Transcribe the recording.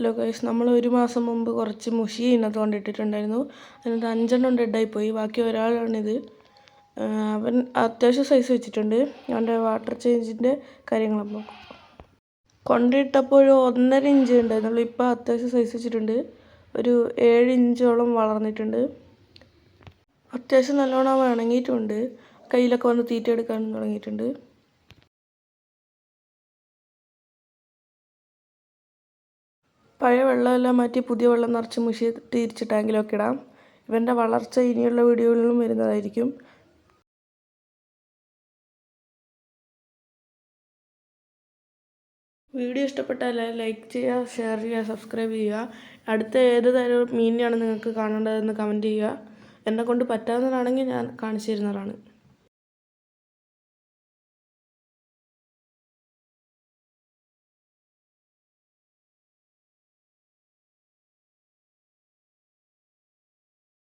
Hello guys നമ്മൾ ഒരു മാസം മുമ്പ് കുറച്ച് മുഷി ഇതിനകത്ത് കൊണ്ടിട്ടിട്ടുണ്ടായിരുന്നു. അതിനകത്ത് അഞ്ചെണ്ണം ഡെഡായി പോയി ബാക്കി ഒരാളാണിത്. അവൻ അത്യാവശ്യം സൈസ് വെച്ചിട്ടുണ്ട്. അവന്റെ വാട്ടർ ചേഞ്ചിന്റെ കാര്യങ്ങളപ്പോൾ കൊണ്ടിട്ടപ്പോൾ ഒരു ഒന്നര ഇഞ്ച് ഉണ്ടായിരുന്നുള്ളൂ. ഇപ്പോൾ അത്യാവശ്യം സൈസ് വെച്ചിട്ടുണ്ട്. ഒരു ഏഴ് ഇഞ്ചോളം വളർന്നിട്ടുണ്ട്. അത്യാവശ്യം നല്ലോണം ഇണങ്ങിയിട്ടുണ്ട്. കയ്യിലൊക്കെ വന്ന് തീറ്റ എടുക്കാൻ തുടങ്ങിയിട്ടുണ്ട്. പഴയ വെള്ളമെല്ലാം മാറ്റി പുതിയ വെള്ളം നിറച്ച് മുഷി തിരിച്ച് ടാങ്കിലൊക്കെ ഇടാം. ഇവന്റെ വളർച്ച ഇനിയുള്ള വീഡിയോകളിലും വരുന്നതായിരിക്കും. വീഡിയോ ഇഷ്ടപ്പെട്ടാൽ ലൈക്ക് ചെയ്യുക ഷെയർ ചെയ്യുക സബ്സ്ക്രൈബ് ചെയ്യുക. അടുത്ത ഏത് തരം മീനിനെയാണ് നിങ്ങൾക്ക് കാണേണ്ടതെന്ന് കമന്റ് ചെയ്യുക. എന്നെ കൊണ്ട് പറ്റാവുന്നതാണെങ്കിൽ ഞാൻ കാണിച്ചു തരുന്നതാണ്